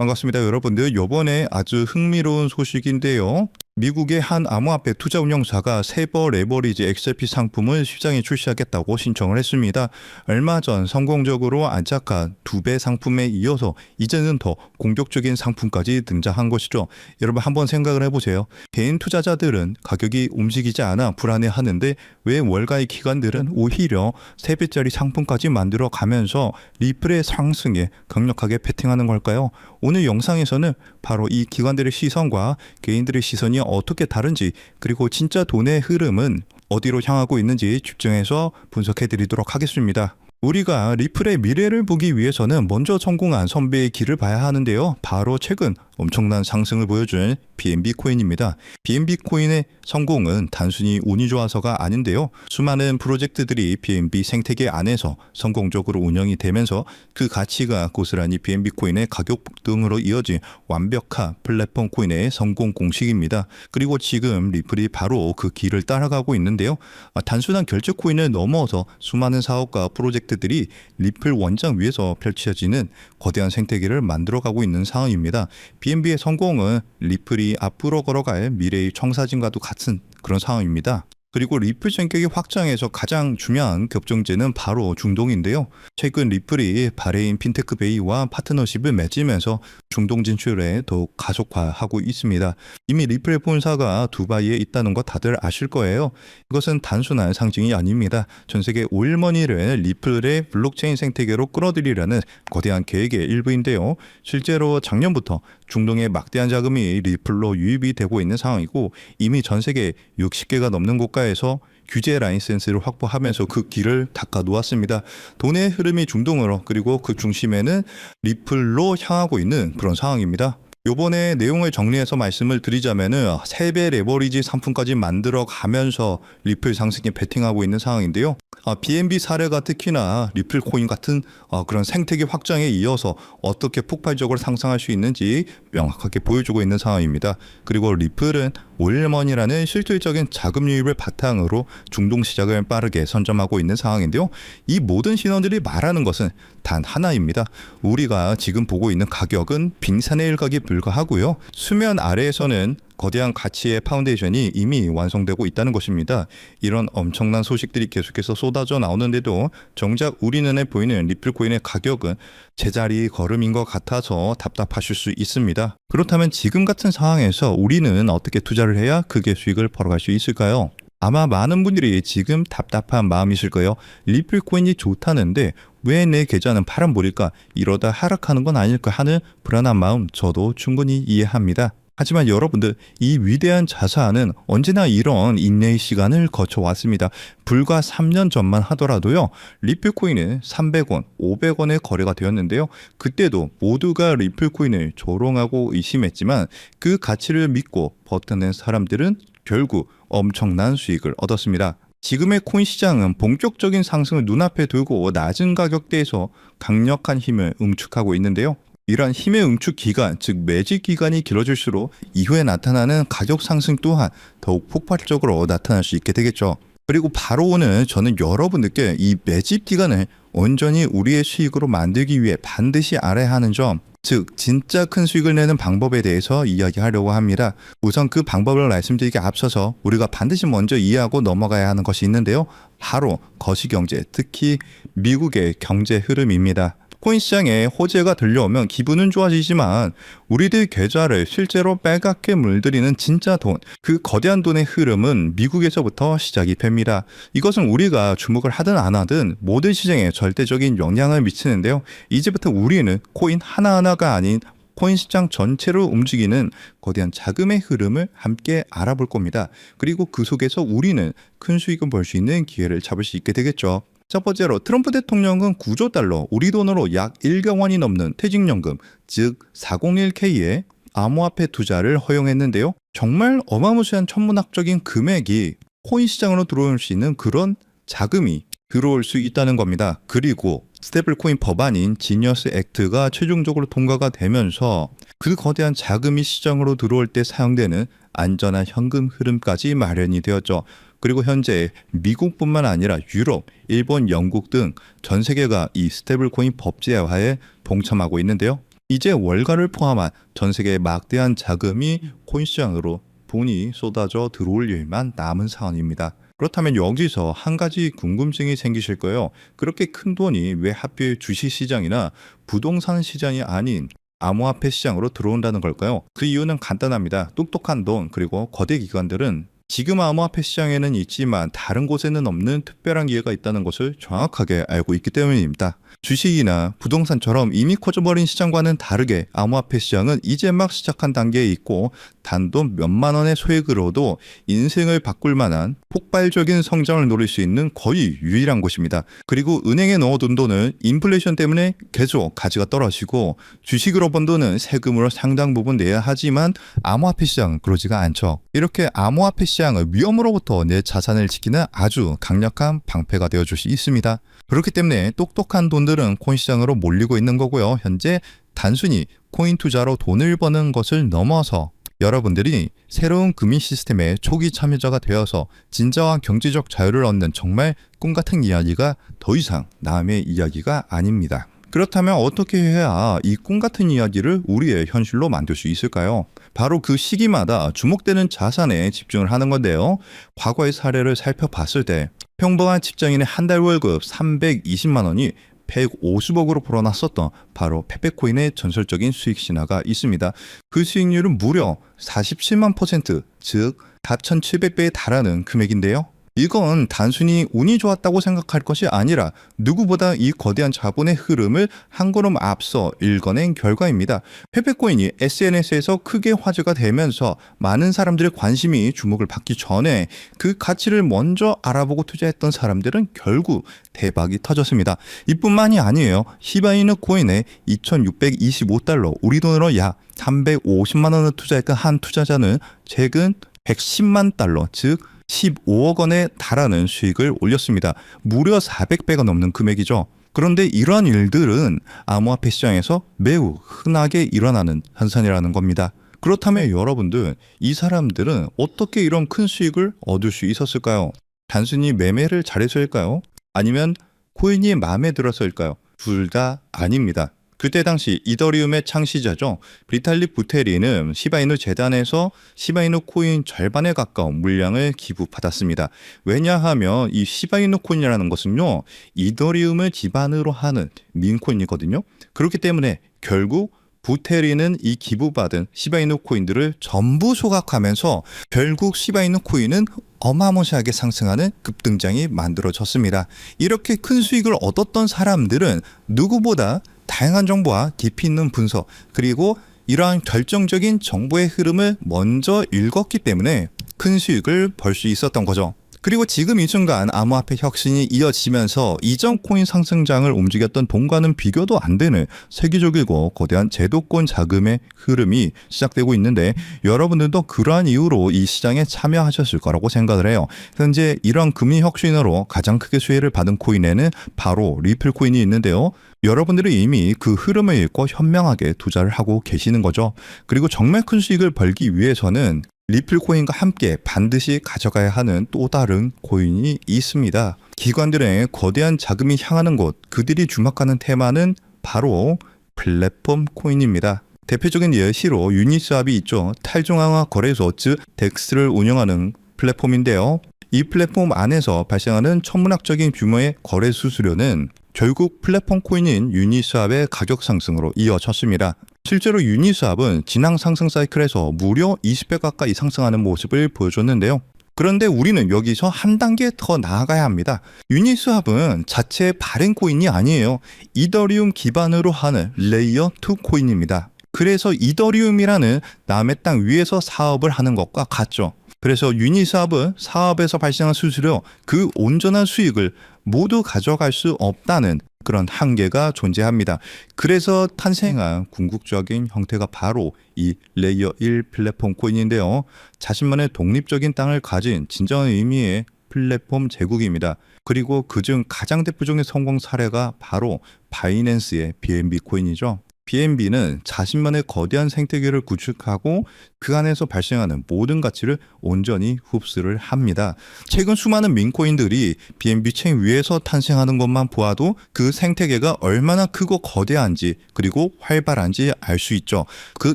반갑습니다, 여러분들. 요번에 아주 흥미로운 소식인데요. 미국의 한 암호화폐 투자 운영사가 세버 레버리지 XRP 상품을 시장에 출시하겠다고 신청을 했습니다. 얼마 전 성공적으로 안착한 두 배 상품에 이어서 이제는 더 공격적인 상품까지 등장한 것이죠. 여러분 한번 생각을 해보세요. 개인 투자자들은 가격이 움직이지 않아 불안해하는데 왜 월가의 기관들은 오히려 세배짜리 상품까지 만들어 가면서 리플의 상승에 강력하게 베팅하는 걸까요? 오늘 영상에서는 바로 이 기관들의 시선과 개인들의 시선이 어떻게 다른지 그리고 진짜 돈의 흐름은 어디로 향하고 있는지 집중해서 분석해 드리도록 하겠습니다. 우리가 리플의 미래를 보기 위해서는 먼저 성공한 선배의 길을 봐야 하는데요. 바로 최근 엄청난 상승을 보여준 BNB 코인입니다. BNB 코인의 성공은 단순히 운이 좋아서가 아닌데요. 수많은 프로젝트들이 BNB 생태계 안에서 성공적으로 운영이 되면서 그 가치가 고스란히 BNB 코인의 가격 등으로 이어진 완벽한 플랫폼 코인의 성공 공식입니다. 그리고 지금 리플이 바로 그 길을 따라가고 있는데요. 아, 단순한 결제 코인을 넘어서 수많은 사업과 프로젝트 들이 리플 원장 위에서 펼쳐지는 거대한 생태계를 만들어가고 있는 상황입니다. BNB의 성공은 리플이 앞으로 걸어갈 미래의 청사진과도 같은 그런 상황입니다. 그리고 리플 전격의 확장에서 가장 중요한 겹정제는 바로 중동인데요. 최근 리플이 바레인 핀테크 베이와 파트너십을 맺으면서 중동 진출에 더욱 가속화하고 있습니다. 이미 리플의 본사가 두바이에 있다는 거 다들 아실 거예요. 이것은 단순한 상징이 아닙니다. 전 세계 오일머니를 리플의 블록체인 생태계로 끌어들이려는 거대한 계획의 일부인데요. 실제로 작년부터 중동의 막대한 자금이 리플로 유입이 되고 있는 상황이고 이미 전 세계 60개가 넘는 국가에서 규제 라이센스를 확보하면서 그 길을 닦아 놓았습니다. 돈의 흐름이 중동으로 그리고 그 중심에는 리플로 향하고 있는 그런 상황입니다. 요번에 내용을 정리해서 말씀을 드리자면은 세배 레버리지 상품까지 만들어 가면서 리플 상승에 베팅하고 있는 상황인데요. 아, BNB 사례가 특히나 리플 코인 같은 어, 그런 생태계 확장에 이어서 어떻게 폭발적으로 상승할 수 있는지 명확하게 보여주고 있는 상황입니다. 그리고 리플은 오일머니라는 실질적인 자금 유입을 바탕으로 중동 시장을 빠르게 선점하고 있는 상황인데요. 이 모든 신원들이 말하는 것은 단 하나입니다. 우리가 지금 보고 있는 가격은 빙산의 일각이 불과하고요. 수면 아래에서는 거대한 가치의 파운데이션이 이미 완성되고 있다는 것입니다. 이런 엄청난 소식들이 계속해서 쏟아져 나오는데도 정작 우리 눈에 보이는 리플 코인의 가격은 제자리 걸음인 것 같아서 답답하실 수 있습니다. 그렇다면 지금 같은 상황에서 우리는 어떻게 투자를 해야 크게 수익을 벌어갈 수 있을까요? 아마 많은 분들이 지금 답답한 마음이실 거예요. 리플 코인이 좋다는데 왜 내 계좌는 파란불일까? 이러다 하락하는 건 아닐까 하는 불안한 마음 저도 충분히 이해합니다. 하지만 여러분들 이 위대한 자산은 언제나 이런 인내의 시간을 거쳐왔습니다. 불과 3년 전만 하더라도요. 리플 코인은 300원, 500원에 거래가 되었는데요. 그때도 모두가 리플 코인을 조롱하고 의심했지만 그 가치를 믿고 버텨낸 사람들은 결국 엄청난 수익을 얻었습니다. 지금의 코인 시장은 본격적인 상승을 눈앞에 두고 낮은 가격대에서 강력한 힘을 응축하고 있는데요. 이러한 힘의 응축 기간, 즉 매집 기간이 길어질수록 이후에 나타나는 가격 상승 또한 더욱 폭발적으로 나타날 수 있게 되겠죠. 그리고 바로 오늘 저는 여러분들께 이 매집 기간을 온전히 우리의 수익으로 만들기 위해 반드시 알아야 하는 점, 즉 진짜 큰 수익을 내는 방법에 대해서 이야기하려고 합니다. 우선 그 방법을 말씀드리기 앞서서 우리가 반드시 먼저 이해하고 넘어가야 하는 것이 있는데요. 바로 거시경제, 특히 미국의 경제 흐름입니다. 코인 시장에 호재가 들려오면 기분은 좋아지지만 우리들 계좌를 실제로 빨갛게 물들이는 진짜 돈, 그 거대한 돈의 흐름은 미국에서부터 시작이 됩니다. 이것은 우리가 주목을 하든 안 하든 모든 시장에 절대적인 영향을 미치는데요. 이제부터 우리는 코인 하나하나가 아닌 코인 시장 전체를 움직이는 거대한 자금의 흐름을 함께 알아볼 겁니다. 그리고 그 속에서 우리는 큰 수익을 벌 수 있는 기회를 잡을 수 있게 되겠죠. 첫 번째로 트럼프 대통령은 9조 달러, 우리 돈으로 약 1경 원이 넘는 퇴직연금, 즉 401k의 암호화폐 투자를 허용했는데요. 정말 어마무시한 천문학적인 금액이 코인 시장으로 들어올 수 있는 그런 자금이 들어올 수 있다는 겁니다. 그리고 스테이블 코인 법안인 지니어스 액트가 최종적으로 통과가 되면서 그 거대한 자금이 시장으로 들어올 때 사용되는 안전한 현금 흐름까지 마련이 되었죠. 그리고 현재 미국뿐만 아니라 유럽, 일본, 영국 등 전 세계가 이 스테이블 코인 법제화에 동참하고 있는데요. 이제 월가를 포함한 전 세계의 막대한 자금이 코인 시장으로 돈이 쏟아져 들어올 일만 남은 상황입니다. 그렇다면 여기서 한 가지 궁금증이 생기실 거예요. 그렇게 큰 돈이 왜 하필 주식 시장이나 부동산 시장이 아닌 암호화폐 시장으로 들어온다는 걸까요? 그 이유는 간단합니다. 똑똑한 돈 그리고 거대 기관들은 지금 암호화폐 시장에는 있지만 다른 곳에는 없는 특별한 기회가 있다는 것을 정확하게 알고 있기 때문입니다. 주식이나 부동산처럼 이미 커져버린 시장과는 다르게 암호화폐 시장은 이제 막 시작한 단계에 있고 단돈 몇만 원의 소액으로도 인생을 바꿀 만한 폭발적인 성장을 노릴 수 있는 거의 유일한 곳입니다. 그리고 은행에 넣어둔 돈은 인플레이션 때문에 계속 가치가 떨어지고 주식으로 번 돈은 세금으로 상당 부분 내야 하지만 암호화폐 시장은 그러지가 않죠. 이렇게 암호화폐 시장을 위험으로부터 내 자산을 지키는 아주 강력한 방패가 되어줄 수 있습니다. 그렇기 때문에 똑똑한 돈들은 코인 시장으로 몰리고 있는 거고요. 현재 단순히 코인 투자로 돈을 버는 것을 넘어서 여러분들이 새로운 금융 시스템의 초기 참여자가 되어서 진정한 경제적 자유를 얻는 정말 꿈 같은 이야기가 더 이상 남의 이야기가 아닙니다. 그렇다면 어떻게 해야 이 꿈 같은 이야기를 우리의 현실로 만들 수 있을까요? 바로 그 시기마다 주목되는 자산에 집중을 하는 건데요. 과거의 사례를 살펴봤을 때 평범한 직장인의 한 달 월급 320만 원이 150억으로 불어났었던 바로 페페코인의 전설적인 수익 신화가 있습니다. 그 수익률은 무려 47만 퍼센트, 즉 4,700배에 달하는 금액인데요. 이건 단순히 운이 좋았다고 생각할 것이 아니라 누구보다 이 거대한 자본의 흐름을 한 걸음 앞서 읽어낸 결과입니다. 페페코인이 SNS에서 크게 화제가 되면서 많은 사람들의 관심이 주목을 받기 전에 그 가치를 먼저 알아보고 투자했던 사람들은 결국 대박이 터졌습니다. 이뿐만이 아니에요. 시바이누 코인에 2,625달러, 우리 돈으로 약 350만 원을 투자했던 한 투자자는 최근 110만 달러, 즉 15억 원에 달하는 수익을 올렸습니다. 무려 400배가 넘는 금액이죠. 그런데 이러한 일들은 암호화폐 시장에서 매우 흔하게 일어나는 현상이라는 겁니다. 그렇다면 여러분들, 이 사람들은 어떻게 이런 큰 수익을 얻을 수 있었을까요? 단순히 매매를 잘해서일까요? 아니면 코인이 마음에 들어서일까요? 둘 다 아닙니다. 그때 당시 이더리움의 창시자죠. 브리탈리 부테리는 시바이누 재단에서 시바이누 코인 절반에 가까운 물량을 기부받았습니다. 왜냐하면 이 시바이누 코인이라는 것은요. 이더리움을 기반으로 하는 민코인이거든요. 그렇기 때문에 결국 부테리는 이 기부받은 시바이누 코인들을 전부 소각하면서 결국 시바이누 코인은 어마무시하게 상승하는 급등장이 만들어졌습니다. 이렇게 큰 수익을 얻었던 사람들은 누구보다 다양한 정보와 깊이 있는 분석 그리고 이러한 결정적인 정보의 흐름을 먼저 읽었기 때문에 큰 수익을 벌 수 있었던 거죠. 그리고 지금 이 순간 암호화폐 혁신이 이어지면서 이전 코인 상승장을 움직였던 돈과는 비교도 안 되는 세계적이고 거대한 제도권 자금의 흐름이 시작되고 있는데 여러분들도 그러한 이유로 이 시장에 참여하셨을 거라고 생각을 해요. 현재 이런 금리 혁신으로 가장 크게 수혜를 받은 코인에는 바로 리플 코인이 있는데요. 여러분들이 이미 그 흐름을 읽고 현명하게 투자를 하고 계시는 거죠. 그리고 정말 큰 수익을 벌기 위해서는 리플 코인과 함께 반드시 가져가야 하는 또 다른 코인이 있습니다. 기관들의 거대한 자금이 향하는 곳, 그들이 주목하는 테마는 바로 플랫폼 코인입니다. 대표적인 예시로 유니스왑이 있죠. 탈중앙화 거래소 즉 덱스를 운영하는 플랫폼인데요. 이 플랫폼 안에서 발생하는 천문학적인 규모의 거래 수수료는 결국 플랫폼 코인인 유니스왑의 가격 상승으로 이어졌습니다. 실제로 유니스왑은 지난 상승 사이클에서 무려 20배 가까이 상승하는 모습을 보여줬는데요. 그런데 우리는 여기서 한 단계 더 나아가야 합니다. 유니스왑은 자체 발행 코인이 아니에요. 이더리움 기반으로 하는 레이어 2 코인입니다. 그래서 이더리움이라는 남의 땅 위에서 사업을 하는 것과 같죠. 그래서 유니스왑은 사업에서 발생한 수수료 그 온전한 수익을 모두 가져갈 수 없다는 그런 한계가 존재합니다. 그래서 탄생한 궁극적인 형태가 바로 이 레이어 1 플랫폼 코인인데요. 자신만의 독립적인 땅을 가진 진정한 의미의 플랫폼 제국입니다. 그리고 그중 가장 대표적인 성공 사례가 바로 바이낸스의 BNB 코인이죠. BNB는 자신만의 거대한 생태계를 구축하고 그 안에서 발생하는 모든 가치를 온전히 흡수를 합니다. 최근 수많은 민코인들이 BNB 체인 위에서 탄생하는 것만 보아도 그 생태계가 얼마나 크고 거대한지 그리고 활발한지 알 수 있죠. 그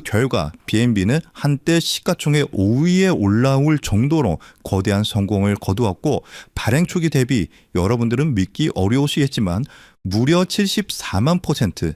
결과 BNB는 한때 시가총액 5위에 올라올 정도로 거대한 성공을 거두었고 발행 초기 대비 여러분들은 믿기 어려우시겠지만 무려 74만 퍼센트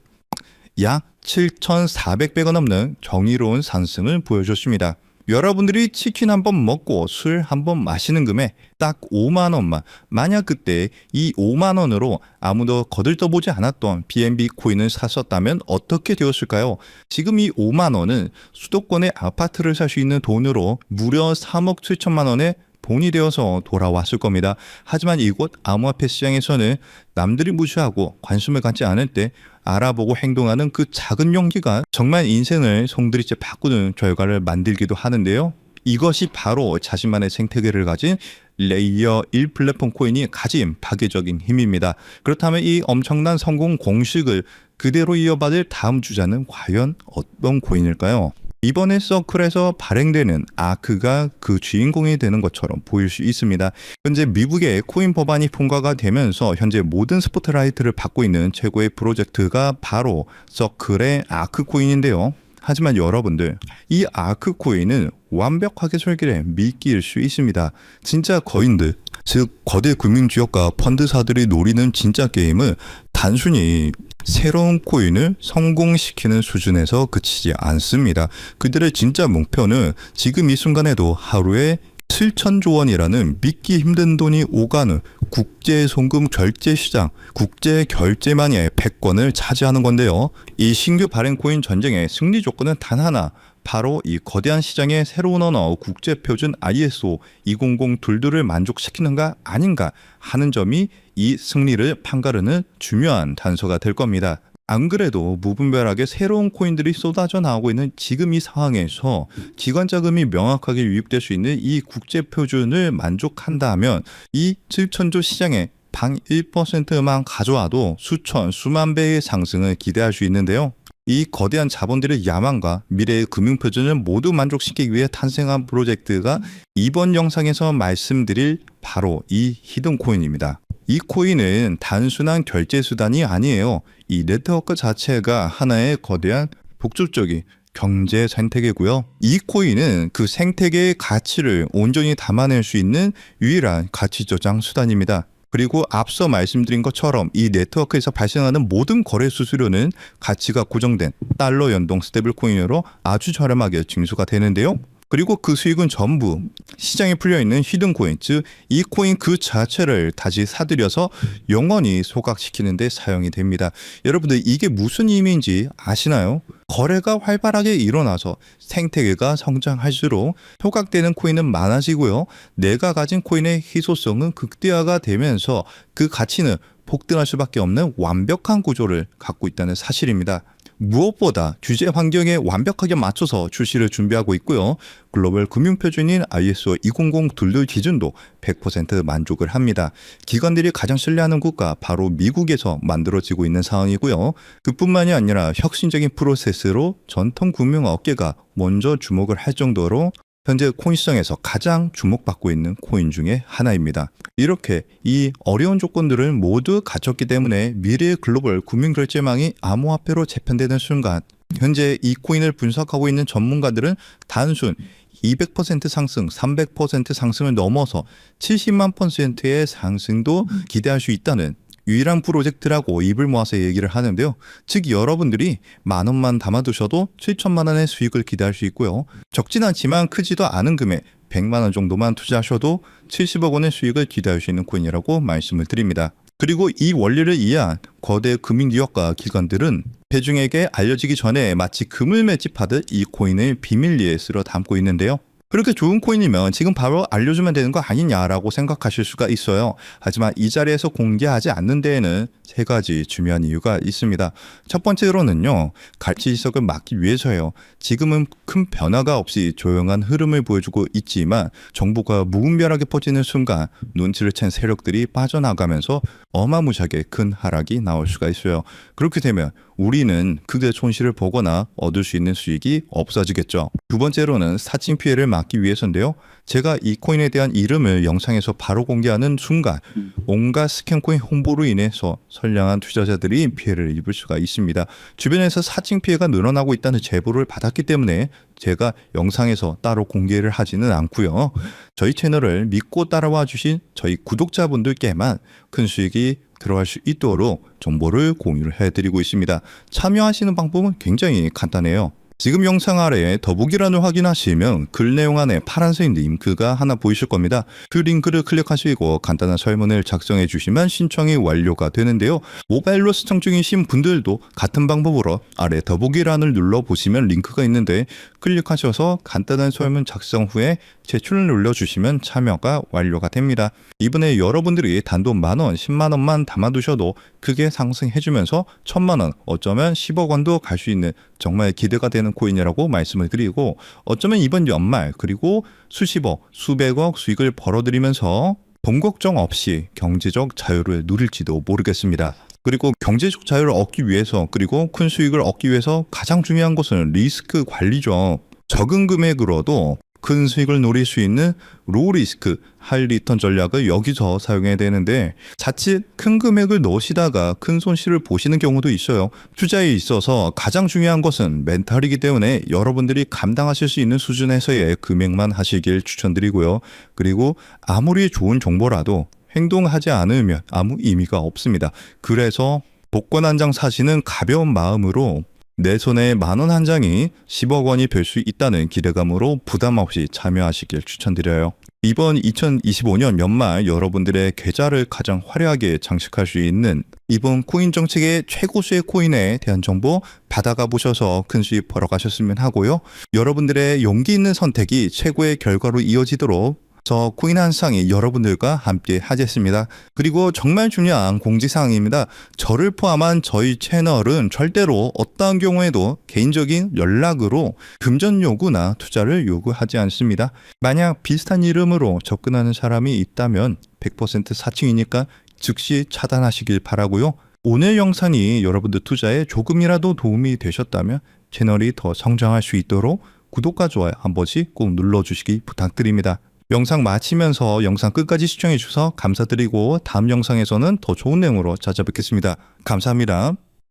약 7,400배가 넘는 정의로운 상승을 보여줬습니다. 여러분들이 치킨 한 번 먹고 술 한 번 마시는 금액 딱 5만 원만 만약 그때 이 5만 원으로 아무도 거들떠보지 않았던 BNB 코인을 샀었다면 어떻게 되었을까요? 지금 이 5만 원은 수도권의 아파트를 살 수 있는 돈으로 무려 3억 7천만 원에 돈이 되어서 돌아왔을 겁니다. 하지만 이곳 암호화폐 시장에서는 남들이 무시하고 관심을 갖지 않을 때 알아보고 행동하는 그 작은 용기가 정말 인생을 송두리째 바꾸는 결과를 만들기도 하는데요. 이것이 바로 자신만의 생태계를 가진 레이어 1 플랫폼 코인이 가진 파괴적인 힘입니다. 그렇다면 이 엄청난 성공 공식을 그대로 이어받을 다음 주자는 과연 어떤 코인일까요? 이번에 서클에서 발행되는 아크가 그 주인공이 되는 것처럼 보일 수 있습니다. 현재 미국의 코인 법안이 통과가 되면서 현재 모든 스포트라이트를 받고 있는 최고의 프로젝트가 바로 서클의 아크 코인인데요. 하지만 여러분들 이 아크 코인은 완벽하게 설계된 미끼일 수 있습니다. 진짜 거인들 즉 거대 금융 지역과 펀드사들이 노리는 진짜 게임은 단순히 새로운 코인을 성공시키는 수준에서 그치지 않습니다. 그들의 진짜 목표는 지금 이 순간에도 하루에 7천조 원이라는 믿기 힘든 돈이 오가는 국제 송금 결제 시장, 국제 결제만의 패권을 차지하는 건데요. 이 신규 발행 코인 전쟁의 승리 조건은 단 하나, 바로 이 거대한 시장의 새로운 언어 국제 표준 ISO 200 둘들을 만족시키는가 아닌가 하는 점이 이 승리를 판가르는 중요한 단서가 될 겁니다. 안 그래도 무분별하게 새로운 코인들이 쏟아져 나오고 있는 지금 이 상황에서 기관 자금이 명확하게 유입될 수 있는 이 국제 표준을 만족한다면 이 7천조 시장에 방 1%만 가져와도 수천, 수만 배의 상승을 기대할 수 있는데요. 이 거대한 자본들의 야망과 미래의 금융 표준을 모두 만족시키기 위해 탄생한 프로젝트가 이번 영상에서 말씀드릴 바로 이 히든 코인입니다. 이 코인은 단순한 결제 수단이 아니에요. 이 네트워크 자체가 하나의 거대한 복잡적인 경제 생태계고요. 이 코인은 그 생태계의 가치를 온전히 담아낼 수 있는 유일한 가치 저장 수단입니다. 그리고 앞서 말씀드린 것처럼 이 네트워크에서 발생하는 모든 거래 수수료는 가치가 고정된 달러 연동 스테이블 코인으로 아주 저렴하게 징수가 되는데요. 그리고 그 수익은 전부 시장에 풀려 있는 히든 코인, 즉 이 코인 그 자체를 다시 사들여서 영원히 소각시키는 데 사용이 됩니다. 여러분들 이게 무슨 의미인지 아시나요? 거래가 활발하게 일어나서 생태계가 성장할수록 소각되는 코인은 많아지고요. 내가 가진 코인의 희소성은 극대화가 되면서 그 가치는 폭등할 수밖에 없는 완벽한 구조를 갖고 있다는 사실입니다. 무엇보다 규제 환경에 완벽하게 맞춰서 출시를 준비하고 있고요. 글로벌 금융 표준인 ISO 200 둘둘 기준도 100% 만족을 합니다. 기관들이 가장 신뢰하는 국가 바로 미국에서 만들어지고 있는 상황이고요. 그뿐만이 아니라 혁신적인 프로세스로 전통 금융 업계가 먼저 주목을 할 정도로 현재 코인 시장에서 가장 주목받고 있는 코인 중에 하나입니다. 이렇게 이 어려운 조건들을 모두 갖췄기 때문에 미래의 글로벌 금융결제망이 암호화폐로 재편되는 순간 현재 이 코인을 분석하고 있는 전문가들은 단순 200% 상승, 300% 상승을 넘어서 70만 퍼센트의 상승도 기대할 수 있다는 유일한 프로젝트라고 입을 모아서 얘기를 하는데요. 즉 여러분들이 만 원만 담아두셔도 7천만 원의 수익을 기대할 수 있고요. 적진 않지만 크지도 않은 금액 100만 원 정도만 투자하셔도 70억 원의 수익을 기대할 수 있는 코인이라고 말씀을 드립니다. 그리고 이 원리를 이해한 거대 금융기업과 기관들은 대중에게 알려지기 전에 마치 금을 매집하듯 이 코인을 비밀리에 쓸어 담고 있는데요. 그렇게 좋은 코인이면 지금 바로 알려주면 되는 거 아니냐라고 생각하실 수가 있어요. 하지만 이 자리에서 공개하지 않는 데에는 세 가지 중요한 이유가 있습니다. 첫 번째로는요, 가치 이석을 막기 위해서요. 지금은 큰 변화가 없이 조용한 흐름을 보여주고 있지만 정보가 무분별하게 퍼지는 순간 눈치를 챈 세력들이 빠져나가면서 어마무시하게 큰 하락이 나올 수가 있어요. 그렇게 되면 우리는 크게 손실을 보거나 얻을 수 있는 수익이 없어지겠죠. 두 번째로는 사칭 피해를 막기 위해서인데요. 제가 이 코인에 대한 이름을 영상에서 바로 공개하는 순간 온갖 스캔 코인 홍보로 인해서 선량한 투자자들이 피해를 입을 수가 있습니다. 주변에서 사칭 피해가 늘어나고 있다는 제보를 받았기 때문에 제가 영상에서 따로 공개를 하지는 않고요. 저희 채널을 믿고 따라와 주신 저희 구독자분들께만 큰 수익이 들어갈 수 있도록 정보를 공유를 해드리고 있습니다. 참여하시는 방법은 굉장히 간단해요. 지금 영상 아래에 더보기란을 확인하시면 글 내용 안에 파란색 링크가 하나 보이실 겁니다. 그 링크를 클릭하시고 간단한 설문을 작성해 주시면 신청이 완료가 되는데요. 모바일로 시청 중이신 분들도 같은 방법으로 아래 더보기란을 눌러 보시면 링크가 있는데 클릭하셔서 간단한 설문 작성 후에 제출을 눌러주시면 참여가 완료가 됩니다. 이번에 여러분들이 단돈 만원, 10만원만 담아두셔도 크게 상승해주면서 천만원, 어쩌면 10억 원도 갈 수 있는 정말 기대가 되는 코인이라고 말씀을 드리고 어쩌면 이번 연말 그리고 수십억, 수백억 수익을 벌어들이면서 돈 걱정 없이 경제적 자유를 누릴지도 모르겠습니다. 그리고 경제적 자유를 얻기 위해서 그리고 큰 수익을 얻기 위해서 가장 중요한 것은 리스크 관리죠. 적은 금액으로도 큰 수익을 노릴 수 있는 로우 리스크 하이 리턴 전략을 여기서 사용해야 되는데 자칫 큰 금액을 넣으시다가 큰 손실을 보시는 경우도 있어요. 투자에 있어서 가장 중요한 것은 멘탈이기 때문에 여러분들이 감당하실 수 있는 수준에서의 금액만 하시길 추천드리고요. 그리고 아무리 좋은 정보라도 행동하지 않으면 아무 의미가 없습니다. 그래서 복권 한 장 사시는 가벼운 마음으로 내 손에 만 원 한 장이 10억 원이 될 수 있다는 기대감으로 부담 없이 참여하시길 추천드려요. 이번 2025년 연말 여러분들의 계좌를 가장 화려하게 장식할 수 있는 이번 코인 정책의 최고수의 코인에 대한 정보 받아가 보셔서 큰 수익 벌어가셨으면 하고요. 여러분들의 용기 있는 선택이 최고의 결과로 이어지도록 저 코인 한 상이 여러분들과 함께 하겠습니다. 그리고 정말 중요한 공지사항입니다. 저를 포함한 저희 채널은 절대로 어떠한 경우에도 개인적인 연락으로 금전 요구나 투자를 요구하지 않습니다. 만약 비슷한 이름으로 접근하는 사람이 있다면 100% 사칭이니까 즉시 차단하시길 바라고요. 오늘 영상이 여러분들 투자에 조금이라도 도움이 되셨다면 채널이 더 성장할 수 있도록 구독과 좋아요 한 번씩 꼭 눌러주시기 부탁드립니다. 영상 마치면서 영상 끝까지 시청해 주셔서 감사드리고 다음 영상에서는 더 좋은 내용으로 찾아뵙겠습니다. 감사합니다.